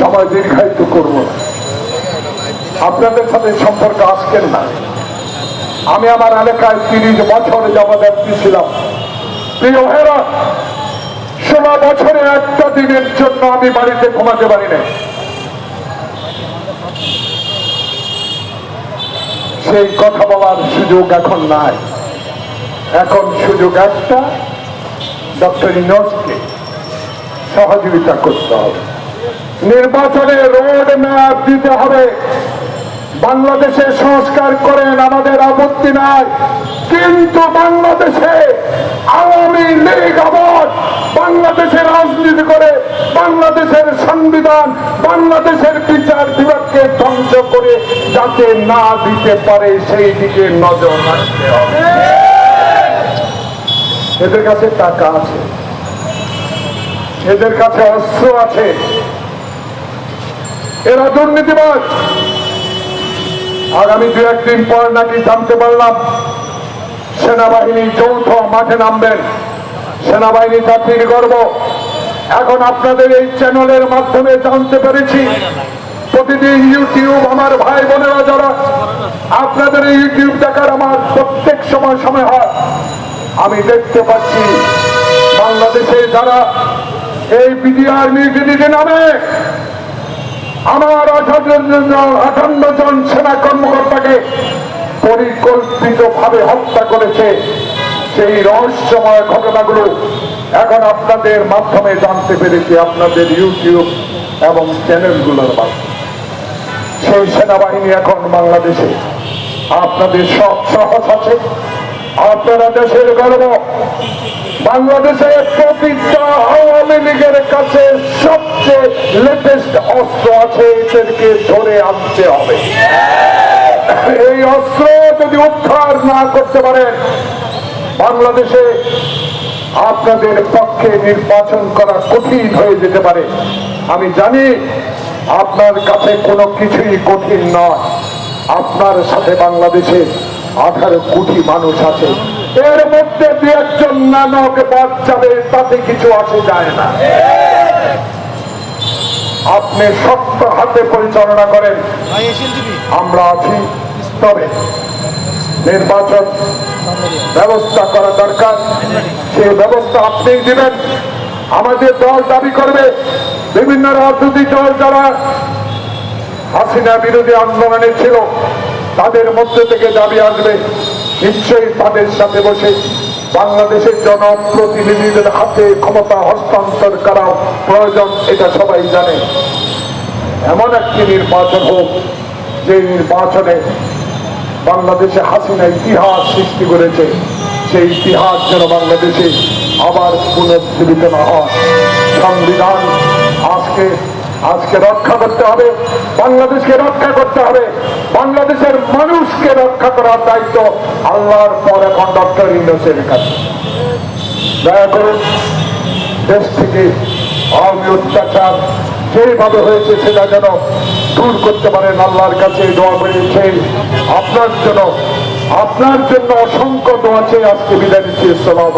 সময় দীর্ঘায়িত করব আপনাদের সাথে সম্পর্ক আজকের না। আমি আমার এলাকায় তিরিশ বছর জবাদার্থী ছিলাম। প্রিয় ভাইরা ষোলো বছরে একটা দিনের জন্য আমি বাড়িতে ঘুমাতে পারি না সেই কথা বলার সুযোগ এখন নাই। এখন সুযোগ একটা, ডক্টর ইনোসকে সহযোগিতা করতে হবে। নির্বাচনে রোড ম্যাপ দিতে হবে। বাংলাদেশে সংস্কার করেন আমাদের আপত্তি নাই। কিন্তু বাংলাদেশে আওয়ামী লীগ আবার বাংলাদেশের রাজনীতি করে, বাংলাদেশের সংবিধান, বাংলাদেশের বিচার বিভাগকে ধ্বংস করে যাতে না দিতে পারে, সেই দিকে নজর রাখতে হবে। এদের কাছে টাকা আছে। এদের কাছে অস্ত্র আছে। এরা দুর্নীতিবাদ আগামী দু একদিন পর নাকি জানতে পারলাম, সেনাবাহিনী যৌথ মাঠে নামবেন। সেনাবাহিনী জাতির গর্ব। এখন আপনাদের এই চ্যানেলের মাধ্যমে জানতে পেরেছি প্রতিদিন ইউটিউব আমার ভাই বোনেরা যারা আপনাদের এই ইউটিউব দেখার আমার প্রত্যেক সময় সময় হয়, আমি দেখতে পাচ্ছি বাংলাদেশে যারা এই বিডিআর মিউটিনিতে নামে আমার আঠান্ন জন আঠান্ন জন সেনা কর্মকর্তাকে পরিকল্পিত ভাবে হত্যা করেছে। সেই রহস্যময় ঘটনাগুলো এখন আপনাদের মাধ্যমে জানতে পেরেছি আপনাদের ইউটিউব এবং চ্যানেলগুলোর মাধ্যমে। সেই সেনাবাহিনী এখন বাংলাদেশে। আপনাদের সব সাহস আছে। আপনারা দেশের গর্ব। বাংলাদেশের প্রতিটা আওয়ামী লীগের কাছে সবচেয়ে লেটেস্ট অস্ত্র আছে, এদেরকে ধরে আনতে হবে। এই অস্ত্র যদি উদ্ধার না করতে পারেন বাংলাদেশে আপনাদের পক্ষে নির্বাচন করা কঠিন হয়ে যেতে পারে। আমি জানি আপনার কাছে কোনো কিছুই কঠিন নয়। আপনার সাথে বাংলাদেশে আঠারো কোটি মানুষ আছে। এর মধ্যে দু একজন নানক বাদ যাবে, তাতে কিছু আসে যায় না। আপনি শক্ত হাতে পরিচালনা করেন। আমরা আছি তবে নির্বাচন ব্যবস্থা করা দরকার। সেই ব্যবস্থা আপনি দিবেন আমাদের দল দাবি করবে, বিভিন্ন রাজনৈতিক দল যারা হাসিনা বিরোধী আন্দোলনে ছিল, তাদের মধ্যে থেকে দাবি আসবে। নিশ্চয়ই তাদের সাথে বসে বাংলাদেশের জনপ্রতিনিধিদের হাতে ক্ষমতা হস্তান্তর করা প্রয়োজন, এটা সবাই জানে। এমন একটি নির্বাচন হোক, যে নির্বাচনে বাংলাদেশে হাসিনা ইতিহাস সৃষ্টি করেছে। সেই ইতিহাস যেন বাংলাদেশে আবার পুনর্জীবিত না হয়। সংবিধান আজকে আজকে রক্ষা করতে হবে, বাংলাদেশকে রক্ষা করতে হবে, বাংলাদেশের মানুষকে রক্ষা করার দায়িত্ব আল্লাহর পর এখন ডক্টর ইউনুসের কাছে। দয়া করুন দেশ থেকে আওয়ামী অত্যাচার যেভাবে হয়েছে সেটা যেন দূর করতে পারেন আল্লাহর কাছে দোয়া করেছে আপনার জন্য আপনার জন্য অসংখ্য দোয়া চেয়ে আজকে বিদায় নিচ্ছি। সালাম